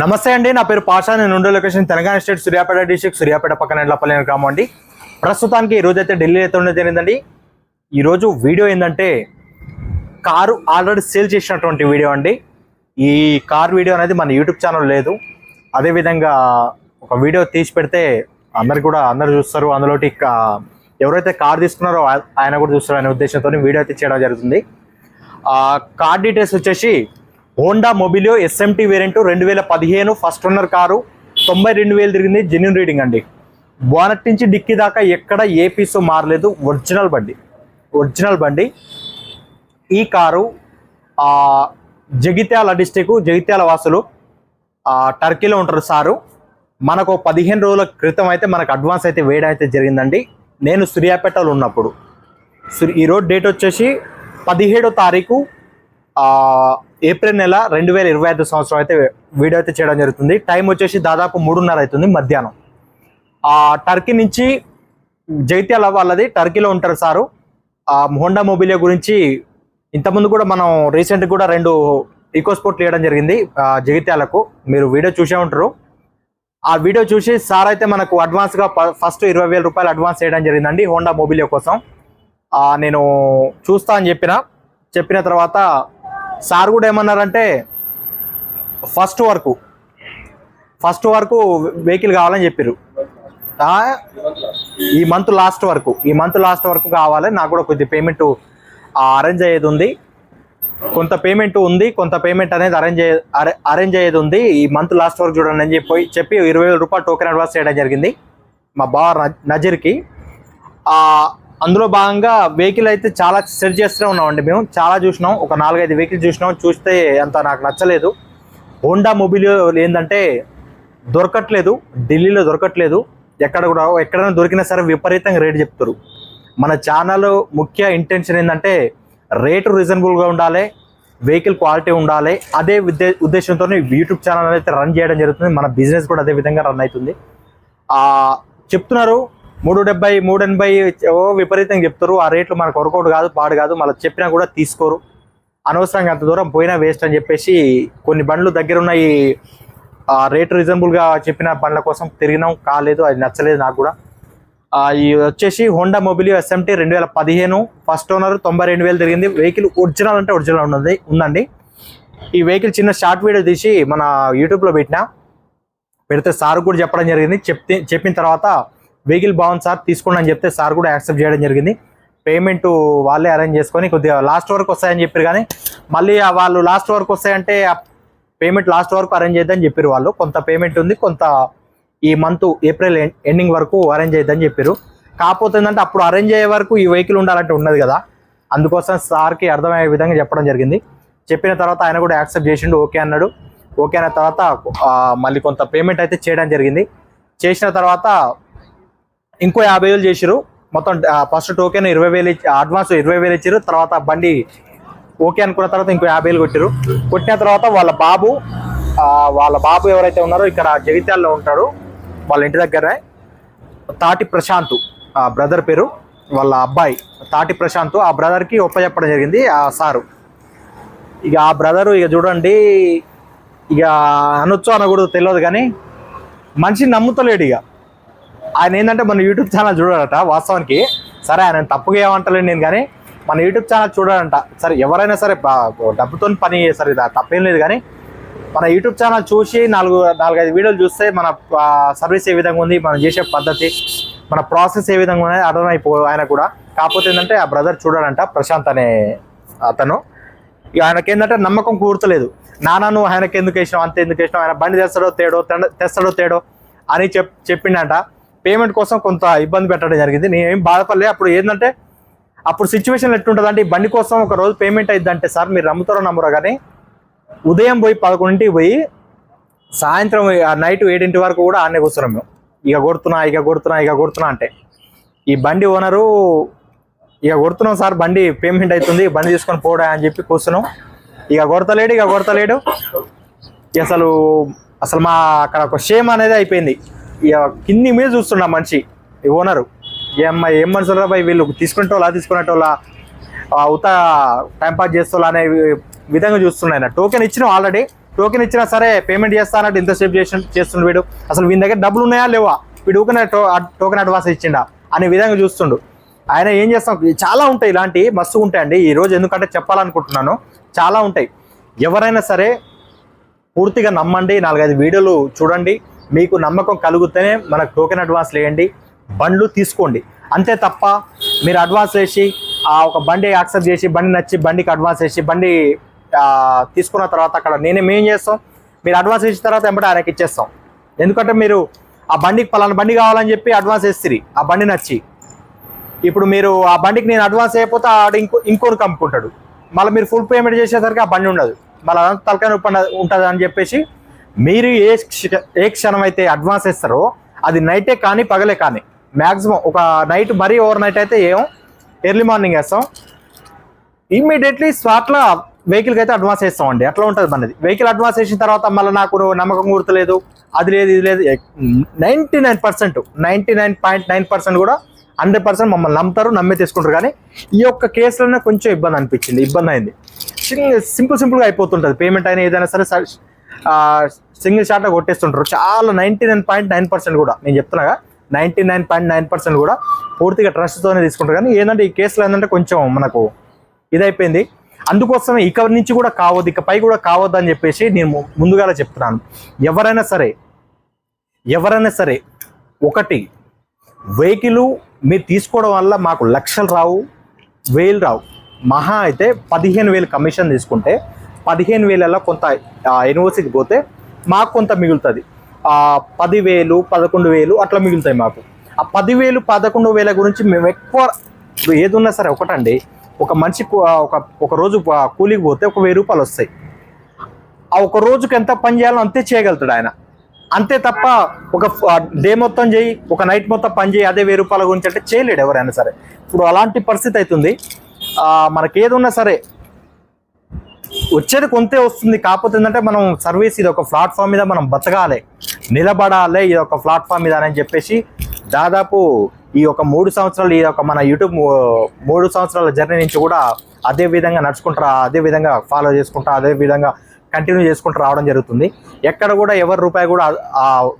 నమస్తే అండి నా పేరు పాషా నేను ఉండే location Telangana state Suryapet district Suryapet పక్కన ఎండ్లపల్లి గ్రామం అండి. ప్రస్తుతానికి ఈ అయితే ఢిల్లీ అయితే ఉండేది జరిగిందండి. ఈరోజు వీడియో ఏంటంటే కారు ఆల్రెడీ సేల్ చేసినటువంటి వీడియో అండి. ఈ కార్ వీడియో అనేది మన యూట్యూబ్ ఛానల్ లేదు. అదేవిధంగా ఒక వీడియో తీసి పెడితే అందరు కూడా అందరు చూస్తారు. అందులోటి ఎవరైతే కార్ తీసుకున్నారో ఆయన కూడా చూస్తారు అనే ఉద్దేశంతో వీడియో అయితే చేయడం జరుగుతుంది. ఆ కార్ డీటెయిల్స్ వచ్చేసి హోండా మొబిలియో ఎస్ఎంటీ వేరియంట్ రెండు వేల పదిహేను ఫస్ట్ ఓనర్ కారు. తొంభై రెండు వేలు తిరిగింది జెన్యున్ రీడింగ్ అండి. బోనట్ నుంచి డిక్కీ దాకా ఎక్కడ ఏ పీసు మారలేదు. ఒరిజినల్ బండి. ఒరిజినల్ బండి. ఈ కారు జగిత్యాల డిస్టిక్ జగిత్యాల వాసులు టర్కీలో ఉంటారు సారు. మనకు పదిహేను రోజుల క్రితం అయితే మనకు అడ్వాన్స్ అయితే వేయడం అయితే జరిగిందండి. నేను సూర్యాపేటలో ఉన్నప్పుడు. సూర్య- ఈ డేట్ వచ్చేసి పదిహేడో తారీఖు ఏప్రిల్ నెల రెండు వేల ఇరవై ఐదు సంవత్సరం అయితే వీడియో అయితే చేయడం జరుగుతుంది. టైం వచ్చేసి దాదాపు మూడున్నర అవుతుంది మధ్యాహ్నం. టర్కీ నుంచి జైత్యాల వాళ్ళది టర్కీలో ఉంటారు సారు. హోండా మొబిలియా గురించి ఇంతకుముందు కూడా మనం రీసెంట్ కూడా రెండు ఈకోస్పోర్ట్లు వేయడం జరిగింది జగిత్యాలకు మీరు వీడియో చూసే ఉంటారు. ఆ వీడియో చూసి సార్ అయితే మనకు అడ్వాన్స్గా ఫస్ట్ ఇరవై వేల రూపాయలు అడ్వాన్స్ చేయడం జరిగిందండి హోండా మొబిలియో కోసం. నేను చూస్తా అని చెప్పిన. చెప్పిన తర్వాత సార్ కూడా ఏమన్నారంటే ఫస్ట్ వరకు ఫస్ట్ వరకు వెహికల్ కావాలని చెప్పారు ఈ మంత్ లాస్ట్ వరకు ఈ మంత్ లాస్ట్ వరకు కావాలి నాకు కూడా కొద్ది పేమెంట్ అరేంజ్ అయ్యేది ఉంది. కొంత పేమెంట్ ఉంది కొంత పేమెంట్ అనేది అరేంజ్ అరేంజ్ అయ్యేది ఉంది. ఈ మంత్ లాస్ట్ వరకు చూడండి అని చెప్పి చెప్పి ఇరవై వేల రూపాయలు టోకెన్ అడ్వాన్స్ చేయడం జరిగింది మా బావ న- నజర్కి. అందులో భాగంగా వెహికల్ అయితే చాలా సెర్చ్ చేస్తూనే ఉన్నామండి మేము. చాలా చూసినాం. ఒక నాలుగైదు వెహికల్ చూసినాం. చూస్తే అంత నాకు నచ్చలేదు. హోండా మొబైల్ ఏంటంటే దొరకట్లేదు. ఢిల్లీలో దొరకట్లేదు. ఎక్కడ కూడా ఎక్కడైనా దొరికినా సరే విపరీతంగా రేటు చెప్తారు. మన ఛానల్ ముఖ్య ఇంటెన్షన్ ఏంటంటే రేటు రీజనబుల్గా ఉండాలి. వెహికల్ క్వాలిటీ ఉండాలి. అదే ఉద్దే ఉద్దేశంతో యూట్యూబ్ ఛానల్ అయితే రన్ చేయడం జరుగుతుంది. మన బిజినెస్ కూడా అదే విధంగా రన్ అవుతుంది. చెప్తున్నారు. మూడు డెబ్బై మూడు ఎనభై ఓ విపరీతంగా చెప్తారు. ఆ రేట్లు మనకు వర్కౌట్ కాదు పాడు కాదు. మళ్ళీ చెప్పినా కూడా తీసుకోరు. అనవసరంగా అంత దూరం పోయినా వేస్ట్ అని చెప్పేసి కొన్ని బండ్లు దగ్గర ఉన్నాయి ఆ రేట్ రీజనబుల్గా చెప్పిన బండ్ల కోసం తిరిగినాం. కాలేదు అది నచ్చలేదు నాకు కూడా. ఆ, ఈ వచ్చేసి హోండా మొబిలియో ఎస్ఎంటీ రెండు వేల పదిహేను. ఫస్ట్ ఓనర్ తొంభై రెండు వేలు తిరిగింది. వెహికల్ ఒరిజినల్ అంటే ఒరిజినల్ ఉన్నది ఉందండి. ఈ వెహికల్ చిన్న షార్ట్ వీడియో తీసి మన యూట్యూబ్లో పెట్టిన. పెడితే సార్ కూడా చెప్పడం జరిగింది. చెప్తే చెప్పిన తర్వాత వెహికల్ బాగుంది సార్ తీసుకోండి అని చెప్తే సార్ కూడా యాక్సెప్ట్ చేయడం జరిగింది. పేమెంట్ వాళ్ళే అరేంజ్ చేసుకొని కొద్దిగా లాస్ట్ వరకు వస్తాయని చెప్పారు కానీ మళ్ళీ వాళ్ళు లాస్ట్ వరకు వస్తాయంటే పేమెంట్ లాస్ట్ వరకు అరేంజ్ చేద్దని చెప్పారు వాళ్ళు. కొంత పేమెంట్ ఉంది కొంత ఈ మంత్ ఏప్రిల్ ఎండింగ్ వరకు అరేంజ్ చేద్దని చెప్పారు. కాకపోతే ఏంటంటే అప్పుడు అరేంజ్ అయ్యే వరకు ఈ వెహికల్ ఉండాలంటే ఉన్నది కదా. అందుకోసం సార్కి అర్థమయ్యే విధంగా చెప్పడం జరిగింది. చెప్పిన తర్వాత ఆయన కూడా యాక్సెప్ట్ చేసిండు ఓకే అన్నాడు. ఓకే అన్న తర్వాత మళ్ళీ కొంత పేమెంట్ అయితే చేయడం జరిగింది. చేసిన తర్వాత ఇంకో యాభై వేలు చేసిరు మొత్తం ఫస్ట్ టోకెన్ ఇరవై వేలు ఇచ్చి అడ్వాన్స్ ఇరవై వేలు ఇచ్చారు తర్వాత బండి ఓకే అనుకున్న తర్వాత ఇంకో యాభై వేలు కొట్టారు కొట్టిన తర్వాత వాళ్ళ బాబు వాళ్ళ బాబు ఎవరైతే ఉన్నారో ఇక్కడ జగిత్యాల్లో ఉంటాడు వాళ్ళ ఇంటి దగ్గరే తాటి ప్రశాంత్ ఆ బ్రదర్ పేరు. వాళ్ళ అబ్బాయి తాటి ప్రశాంత్. ఆ బ్రదర్కి ఒప్పచెప్పడం జరిగింది ఆ సారు. ఇక ఆ బ్రదరు ఇక చూడండి ఇక అనొచ్చు అనకూడదు తెలియదు కానీ మనిషిని నమ్ముతలేడు ఇక. ఆయన ఏంటంటే మన యూట్యూబ్ ఛానల్ చూడాలట వాస్తవానికి. సరే ఆయన తప్పుగా ఏమంటలేను నేను కానీ మన యూట్యూబ్ ఛానల్ చూడాలంట. సరే ఎవరైనా సరే డబ్బుతో పని సరే తప్పేం లేదు కానీ మన యూట్యూబ్ ఛానల్ చూసి నాలుగు నాలుగైదు వీడియోలు చూస్తే మన సర్వీస్ ఏ విధంగా ఉంది మనం చేసే పద్ధతి మన ప్రాసెస్ ఏ విధంగా ఉన్నది అర్థమైపో ఆయన కూడా. కాకపోతే ఏంటంటే ఆ బ్రదర్ చూడాలంట ప్రశాంత్ అనే అతను. ఇక ఆయనకి ఏంటంటే నమ్మకం కూర్చలేదు. నాన్న నువ్వు ఆయనకి ఎందుకు వేసినావు? అంత ఎందుకు వేసినావు? ఆయన బండి తెస్తాడో తేడో తెస్తాడో తేడో అని చెప్ చెప్పిండంట. పేమెంట్ కోసం కొంత ఇబ్బంది పెట్టడం జరిగింది. నేను ఏం బాధపడలే. అప్పుడు ఏంటంటే అప్పుడు సిచ్యువేషన్ ఎట్టుంటుంది అంటే ఈ బండి కోసం ఒక రోజు పేమెంట్ అయిందంటే సార్ మీరు నమ్ముతారో నమ్మరో కానీ ఉదయం పోయి పదకొండింటికి పోయి సాయంత్రం నైట్ ఏడింటి వరకు కూడా ఆడనే కూర్చున్నాం మేము. ఇక కొడుతున్నా ఇక కొడుతున్నా ఇక కొడుతున్నా అంటే. ఈ బండి ఓనరు ఇక కొడుతున్నాం సార్ బండి పేమెంట్ అవుతుంది బండి తీసుకొని పోడా అని చెప్పి కూర్చున్నాం. ఇక కొడతలేడు ఇక కొడతలేడు. ఇక అసలు అసలు మా అక్కడ ఒక షేమ్ అనేది అయిపోయింది. కింది మీద చూస్తున్నా మనిషి. ఈ ఓనరు ఏమ్మా ఏం మనుషులరా బాయ్ వీళ్ళు? తీసుకునేటోళ్ళ తీసుకునేటోళ్ళ? ఉత టైంపాస్ పాస్ అనే విధంగా చూస్తున్నాయి టోకెన్ ఇచ్చినావు ఆల్రెడీ టోకెన్ ఇచ్చినా సరే పేమెంట్ చేస్తానంటే ఇంతసేపు చేసి చేస్తుండు వీడు. అసలు వీని దగ్గర డబ్బులు ఉన్నాయా లేవా? వీడు ఊకనే టోకెన్ అడ్వాన్స్ ఇచ్చిండా? అనే విధంగా చూస్తుండు. ఆయన ఏం చేస్తాం? చాలా ఉంటాయి ఇలాంటి మస్తు ఉంటాయండి. ఈరోజు ఎందుకంటే చెప్పాలనుకుంటున్నాను చాలా ఉంటాయి. ఎవరైనా సరే పూర్తిగా నమ్మండి నాలుగైదు వీడియోలు చూడండి. మీకు నమ్మకం కలిగితేనే మనకు టోకెన్ అడ్వాన్స్ వేయండి బండ్లు తీసుకోండి. అంతే తప్ప మీరు అడ్వాన్స్ వేసి ఆ ఒక బండి యాక్సెప్ట్ చేసి బండి నచ్చి బండికి అడ్వాన్స్ వేసి బండి తీసుకున్న తర్వాత అక్కడ నేనే మేం చేస్తాం. మీరు అడ్వాన్స్ ఇచ్చిన తర్వాత వెంబడి ఆయనకి ఇచ్చేస్తాం. ఎందుకంటే మీరు ఆ బండికి పలానా బండి కావాలని చెప్పి అడ్వాన్స్ వేస్తుంది ఆ బండి నచ్చి. ఇప్పుడు మీరు ఆ బండికి నేను అడ్వాన్స్ అయిపోతే ఆడ ఇంకో ఇంకోటి కమ్ముకుంటాడు. మళ్ళీ మీరు ఫుల్ పేమెంట్ చేసేసరికి ఆ బండి ఉండదు. మళ్ళీ అదంతా తలకాయ ఉంటుంది అని చెప్పేసి మీరు ఏ ఏ క్షణం అయితే అడ్వాన్స్ ఇస్తారో అది నైటే కానీ పగలే కానీ మ్యాక్సిమం ఒక నైట్ మరీ ఓవర్ నైట్ అయితే ఏం? ఎర్లీ మార్నింగ్ వేస్తాం. ఇమ్మీడియట్లీ స్వాట్లో వెహికల్కి అయితే అడ్వాన్స్ వేస్తామండి. అట్లా ఉంటుంది మనది? వెహికల్ అడ్వాన్స్ వేసిన తర్వాత మళ్ళీ నాకు నమ్మకం గుర్తులేదు అది లేదు ఇది లేదు ninety nine percent ninety nine point nine percent కూడా హండ్రెడ్ పర్సెంట్ మమ్మల్ని నమ్ముతారు నమ్మే తీసుకుంటారు. కానీ ఈ యొక్క కేసులోనే కొంచెం ఇబ్బంది అనిపించింది ఇబ్బంది అయింది. సింపుల్ సింపుల్గా అయిపోతుంటుంది. పేమెంట్ అయినా ఏదైనా సరే సింగిల్ షాట్లో కొట్టేస్తుంటారు. చాలా ninety nine point nine percent కూడా నేను చెప్తున్నాగా. Ninety nine point nine percent కూడా పూర్తిగా ట్రస్ట్తోనే తీసుకుంటారు. కానీ ఏంటంటే ఈ కేసులో ఏంటంటే కొంచెం మనకు ఇదైపోయింది. అందుకోసమే ఇక నుంచి కూడా కావద్దు ఇకపై కూడా కావద్దు అని చెప్పేసి నేను ముందుగాల చెప్తున్నాను. ఎవరైనా సరే ఎవరైనా సరే ఒకటి వెహికల్ మీరు తీసుకోవడం వల్ల మాకు లక్షలు రావు వేలు రావు. మహా అయితే పదిహేను వేలు కమిషన్ తీసుకుంటే పదిహేను వేలలో కొంత యూనివర్సిటీకి పోతే మాకు కొంత మిగులుతుంది. పదివేలు పదకొండు వేలు అట్లా మిగులుతాయి మాకు. ఆ పదివేలు పదకొండు వేల గురించి మేము ఎక్కువ ఏదున్నా సరే ఒకటండి ఒక మనిషి ఒక ఒక రోజు కూలికి పోతే ఒక వెయ్యి రూపాయలు వస్తాయి. ఆ ఒక రోజుకి ఎంత పని చేయాలో అంతే చేయగలుగుతాడు ఆయన. అంతే తప్ప ఒక డే మొత్తం చేయి ఒక నైట్ మొత్తం పని చేయి అదే వెయ్యి రూపాయల గురించి అంటే చేయలేడు ఎవరైనా సరే. ఇప్పుడు అలాంటి పరిస్థితి అవుతుంది. మనకి ఏదున్నా సరే వచ్చేది కొంతే వస్తుంది. కాకపోతే ఏంటంటే మనం సర్వీస్ ఇది ఒక ప్లాట్ఫామ్ మీద మనం బతకాలి. నిలబడాలి ఇది ఒక ప్లాట్ఫామ్ మీద అని చెప్పేసి దాదాపు ఈ ఒక మూడు సంవత్సరాలు ఈ యొక్క మన యూట్యూబ్ మూడు సంవత్సరాల జర్నీ నుంచి కూడా అదే విధంగా నడుచుకుంటారా అదే విధంగా ఫాలో చేసుకుంటా అదే విధంగా కంటిన్యూ చేసుకుంటూ రావడం జరుగుతుంది. ఎక్కడ కూడా ఎవరి రూపాయి కూడా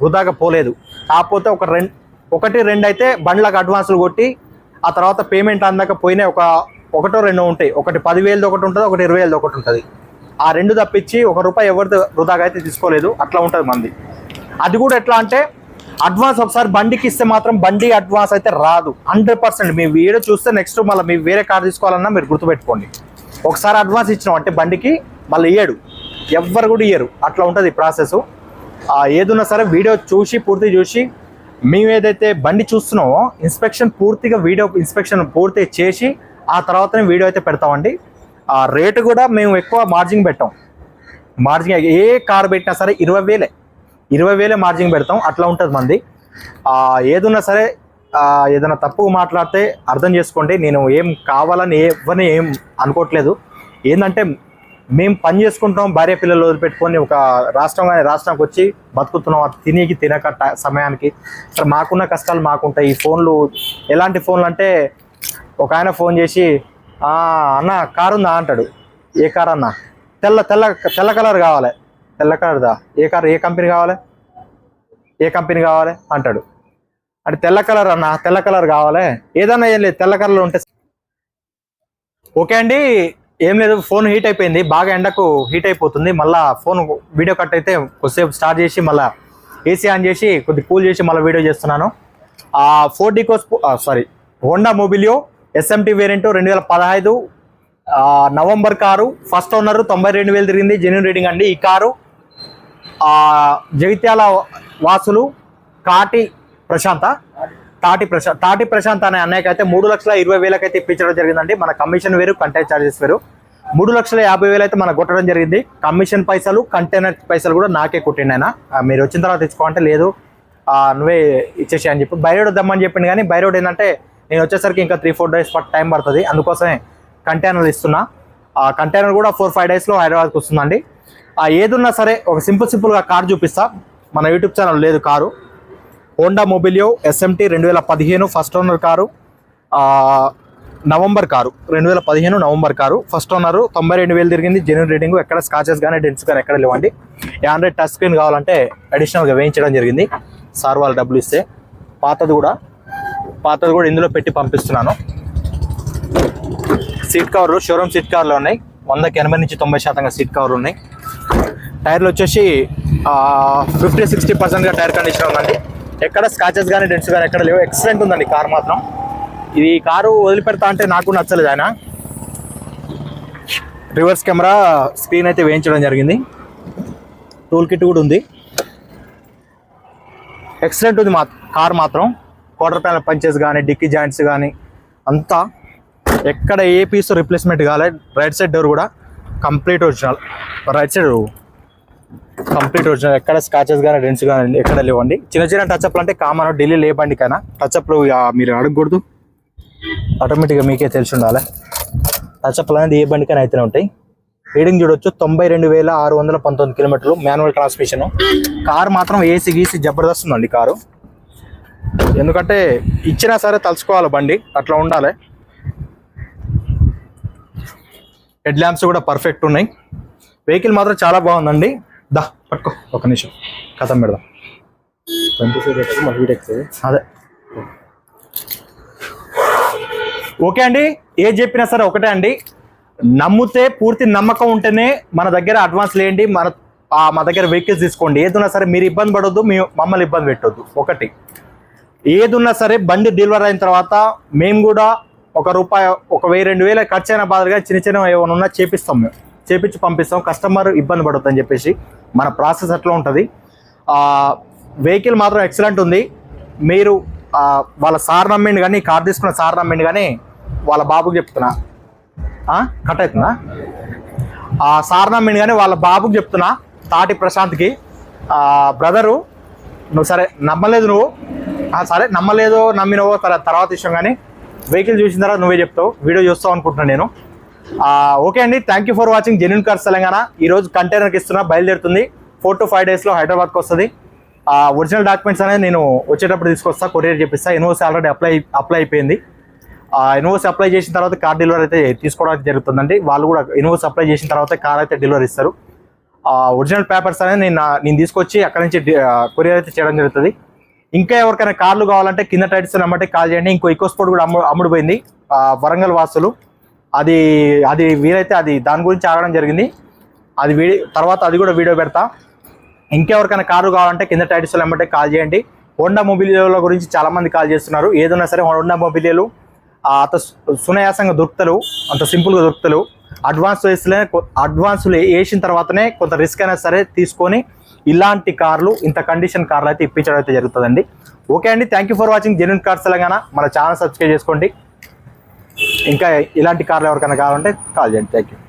వృధాగా పోలేదు. కాకపోతే ఒక రెండు ఒకటి రెండు అయితే బండ్లకు అడ్వాన్సులు కొట్టి ఆ తర్వాత పేమెంట్ అందాక పోయిన ఒక ఒకటో రెండో ఉంటాయి. ఒకటి పదివేలది ఒకటి ఉంటుంది ఒకటి ఇరవై వేలది ఒకటి ఉంటుంది. ఆ రెండు తప్పించి ఒక రూపాయి ఎవరిది వృధాగా అయితే తీసుకోలేదు అట్లా ఉంటుంది మంది. అది కూడా ఎట్లా అంటే అడ్వాన్స్ ఒకసారి బండికి ఇస్తే మాత్రం బండి అడ్వాన్స్ అయితే రాదు. హండ్రెడ్ పర్సెంట్ మీ వీడియో చూస్తే నెక్స్ట్ మళ్ళీ మీ వేరే కార్ తీసుకోవాలన్నా మీరు గుర్తుపెట్టుకోండి. ఒకసారి అడ్వాన్స్ ఇచ్చినాం అంటే బండికి మళ్ళీ ఇయ్యడు. ఎవ్వరు కూడా ఇయ్యరు. అట్లా ఉంటుంది ప్రాసెస్. ఏదున్నా సరే వీడియో చూసి పూర్తి చూసి మేము ఏదైతే బండి చూస్తున్నామో ఇన్స్పెక్షన్ పూర్తిగా వీడియో ఇన్స్పెక్షన్ పూర్తి చేసి ఆ తర్వాతనే వీడియో అయితే పెడతామండి. ఆ రేటు కూడా మేము ఎక్కువ మార్జింగ్ పెట్టాం. మార్జింగ్ ఏ కార్ పెట్టినా సరే ఇరవై వేలే. ఇరవై వేలే మార్జింగ్ పెడతాం. అట్లా ఉంటుంది మంది. ఏదున్నా సరే ఏదైనా తప్పు మాట్లాడితే అర్థం చేసుకోండి. నేను ఏం కావాలని ఎవరిని ఏం అనుకోవట్లేదు. ఏంటంటే మేము పని చేసుకుంటాం భార్య పిల్లలు వదిలిపెట్టుకొని ఒక రాష్ట్రం కానీ రాష్ట్రానికి వచ్చి బతుకుతున్నాం. అది తినేకి తినక సమయానికి. సరే మాకున్న కష్టాలు మాకుంటాయి. ఈ ఫోన్లు ఎలాంటి ఫోన్లు అంటే ఒక ఆయన ఫోన్ చేసి అన్న కారు ఉందా? అంటాడు. ఏ కార్ అన్న? తెల్ల తెల్ల తెల్ల కలర్ కావాలి. తెల్ల కలర్దా ఏ కార్ ఏ కంపెనీ కావాలి? ఏ కంపెనీ కావాలి? అంటాడు. అంటే తెల్ల కలర్ అన్న తెల్ల కలర్ కావాలి. ఏదన్నా ఏం లేదు తెల్ల కలర్ ఉంటే ఓకే అండి ఏం లేదు ఫోన్ హీట్ అయిపోయింది బాగా ఎండకు హీట్ అయిపోతుంది మళ్ళా ఫోన్ వీడియో కట్ అయితే కొద్దిసేపు స్టార్ట్ చేసి మళ్ళా ఏసీ ఆన్ చేసి కొద్ది కూల్ చేసి మళ్ళీ వీడియో చేస్తున్నాను. ఆ ఫోర్ డీకోస్ sorry Honda Mobilio SMT variant రెండు వేల పదహైదు నవంబర్ కారు ఫస్ట్ ఓనర్ తొంభై రెండు వేలు తిరిగింది జెన్యున్ రీడింగ్ అండి. ఈ కారు జగిత్యాల వాసులు కాటి ప్రశాంత తాటి ప్రశాంత్ తాటి ప్రశాంత్ అనే అన్నయ్యకి అయితే మూడు లక్షల ఇరవై వేలకైతే ఇప్పించడం జరిగిందండి. మన కమిషన్ వేరు కంటైనర్ చార్జెస్ వేరు. మూడు లక్షల యాభై వేలు అయితే మనకు కొట్టడం జరిగింది. కమిషన్ పైసలు కంటైనర్ పైసలు కూడా నాకే కొట్టిండు ఆయన. మీరు వచ్చిన తర్వాత తెచ్చుకోవాలంటే లేదు. నువ్వే ఇచ్చేసి అని చెప్పి. బైరోడ్ దమ్మని చెప్పింది కానీ బైరోడ్ ఏంటంటే నేను వచ్చేసరికి ఇంకా త్రీ ఫోర్ డేస్ టైం పడుతుంది. అందుకోసమే కంటైనర్ ఇస్తున్నా. ఆ కంటైనర్ కూడా ఫోర్ ఫైవ్ డేస్లో హైదరాబాద్కి వస్తుందండి. ఆ ఏదున్నా సరే ఒక సింపుల్ సింపుల్గా కార్ చూపిస్తా. మన యూట్యూబ్ ఛానల్ లేదు కారు. హోండా మొబిలియో ఎస్ఎంటీ రెండు వేల పదిహేను first owner car. November car. రెండు వేల పదిహేను నవంబర్ కారు. ఫస్ట్ ఓనర్ తొంభై రెండు వేలు తిరిగింది. జెన్యున్ రీడింగ్ ఎక్కడ స్కాచెస్ కానీ డెన్స్ కానీ ఎక్కడ లేవండి. ఆండ్రాయిడ్ టచ్ స్క్రీన్ కావాలంటే అడిషనల్గా వేయించడం జరిగింది. సార్ వాళ్ళు డబ్బులు ఇస్తే. పాతది కూడా పాతది కూడా ఇందులో పెట్టి పంపిస్తున్నాను. సీట్ కవర్లు షోరూమ్ సీట్ కవర్లు ఉన్నాయి. వందకి ఎనభై నుంచి తొంభై శాతంగా సీట్ కవర్లు ఉన్నాయి. టైర్లు వచ్చేసి ఫిఫ్టీ సిక్స్టీ పర్సెంట్గా టైర్ కండిషన్ ఉందండి. ఎక్కడ స్కాచెస్ కానీ డెంట్స్ కానీ ఎక్కడ లేవు. ఎక్సలెంట్ ఉందండి కార్ మాత్రం. ఇది కారు వదిలిపెడతా అంటే నాకు నచ్చలేదు ఆయన. రివర్స్ కెమెరా స్క్రీన్ అయితే వేయించడం జరిగింది. టూల్ కిట్ కూడా ఉంది. ఎక్సలెంట్ ఉంది మా కార్ మాత్రం. క్వార్టర్ ప్యానల్ పంచెస్ కానీ డిక్కీ జాయింట్స్ కానీ అంతా ఎక్కడ ఏ పీస్ రిప్లేస్మెంట్ కాలే రైట్ సైడ్ డోర్ కూడా complete original right side complete original ఎక్కడ స్కాచెస్ కానీ డెన్స్ కానీ ఎక్కడ లేవండి. చిన్న చిన్న టచ్అప్లు అంటే కామన్ ఢిల్లీ లే బండి కన్నా టచ్అప్లు మీరు అడగకూడదు. ఆటోమేటిక్గా మీకే తెలిసి ఉండాలి. టచ్అప్లు అనేది ఏ బండికైనా అయితేనే ఉంటాయి. రీడింగ్ చూడొచ్చు తొంభై రెండు వేల ఆరు వందల పంతొమ్మిది కిలోమీటర్లు మాన్యువల్ ట్రాన్స్మిషన్. కారు మాత్రం ఏసీ గీసీ జబర్దస్త్ ఉందండి కారు. ఎందుకంటే ఇచ్చినా సరే తలుచుకోవాలి బండి అట్లా ఉండాలి. హెడ్ ల్యాంప్స్ కూడా పర్ఫెక్ట్ ఉన్నాయి. వెహికల్ మాత్రం చాలా బాగుందండి. దా పట్టుకో ఒక నిమిషం. కథం పెడదాం. అదే. ఓకే అండి ఏది చెప్పినా సరే ఒకటే అండి. నమ్మితే పూర్తి నమ్మకం ఉంటేనే మన దగ్గర అడ్వాన్స్ లేండి మన మా దగ్గర వెహికల్స్ తీసుకోండి. ఏదైనా సరే మీరు ఇబ్బంది పడొద్దు మీ మమ్మల్ని ఇబ్బంది పెట్టొద్దు. ఒకటి. ఏదున్నా సరే బండి డెలివరీ అయిన తర్వాత మేము కూడా ఒక రూపాయి ఒక వెయ్యి రెండు వేల ఖర్చు అయిన బాధగా చిన్న చిన్న ఏమైనా ఉన్నా చేపిస్తాం మేము. చేపించి పంపిస్తాం. కస్టమర్ ఇబ్బంది పడుతుందని అని చెప్పేసి మన ప్రాసెస్ అట్లా ఉంటుంది. వెహికల్ మాత్రం ఎక్సలెంట్ ఉంది. మీరు వాళ్ళ సార్ నమ్మిండి కానీ కార్ తీసుకున్న సార్ నమ్మిండి కానీ వాళ్ళ బాబుకి చెప్తున్నా. కట్ అవుతుందా? ఆ సార్ నమ్మిండి కానీ వాళ్ళ బాబుకి చెప్తున్నా తాటి ప్రశాంత్కి. బ్రదరు నువ్వు సరే నమ్మలేదు నువ్వు. సరే నమ్మలేదో నమ్మినవో తర్వాత విషయం కానీ వెహికల్ చూసిన తర్వాత నువ్వే చెప్తావు వీడియో చూస్తావు అనుకుంటున్నాను నేను. ఓకే అండి thank you for watching genuine cars Telangana ఈ రోజు కంటైనర్కి ఇస్తున్నా బయలుదేరుతుంది. ఫోర్ టు ఫైవ్ డేస్లో హైదరాబాద్కి వస్తుంది. ఆ ఒరిజినల్ డాక్యుమెంట్స్ అనేది నేను వచ్చేటప్పుడు తీసుకొస్తా కొరియర్ చెప్పిస్తా. ఎన్ఓసి ఆల్రెడీ అప్లై అప్లై అయిపోయింది. ఆ ఎన్ఓసి అప్లై చేసిన తర్వాత కార్ డెలివరీ అయితే తీసుకోవడానికి జరుగుతుందండి. వాళ్ళు కూడా ఎన్ఓసి అప్లై చేసిన తర్వాత కార్ అయితే డెలివరీ ఇస్తారు. ఆ ఒరిజినల్ పేపర్స్ అనేది నేను నేను తీసుకొచ్చి అక్కడ నుంచి కొరియర్ అయితే చేయడం జరుగుతుంది. ఇంకా ఎవరికైనా కార్లు కావాలంటే కింద టైట్స్ అమ్మటే కాల్ చేయండి. ఇంకో ఈకో స్పోర్ట్ కూడా అమ్ము అమ్ముడుపోయింది. వరంగల్ వాసులు. అది అది వీలైతే అది దాని గురించి ఆడడం జరిగింది. అది వీడి తర్వాత అది కూడా వీడియో పెడతా. ఇంకెవరికైనా కారు కావాలంటే కింద టైటిల్స్ నెంబర్కి కాల్ చేయండి. హోండా మొబిలియోల గురించి చాలామంది కాల్ చేస్తున్నారు. ఏదైనా సరే హోండా మొబిలియోలు అంత సునాయాసంగా దొరుకుతలేవు. అంత సింపుల్గా దొరుకుతలేవు. అడ్వాన్స్ వేసలే అడ్వాన్స్లు వేసిన తర్వాతనే కొంత రిస్క్ అయినా సరే తీసుకొని ఇలాంటి కార్లు ఇంత కండిషన్ కార్లు అయితే ఇప్పించడం అయితే జరుగుతుందండి. ఓకే అండి thank you for watching genuine cars Telangana మన ఛానల్ సబ్స్క్రైబ్ చేసుకోండి. ఇంకా ఇలాంటి కార్లు ఎవరికైనా కావాలంటే కాల్ చేయండి. Thank you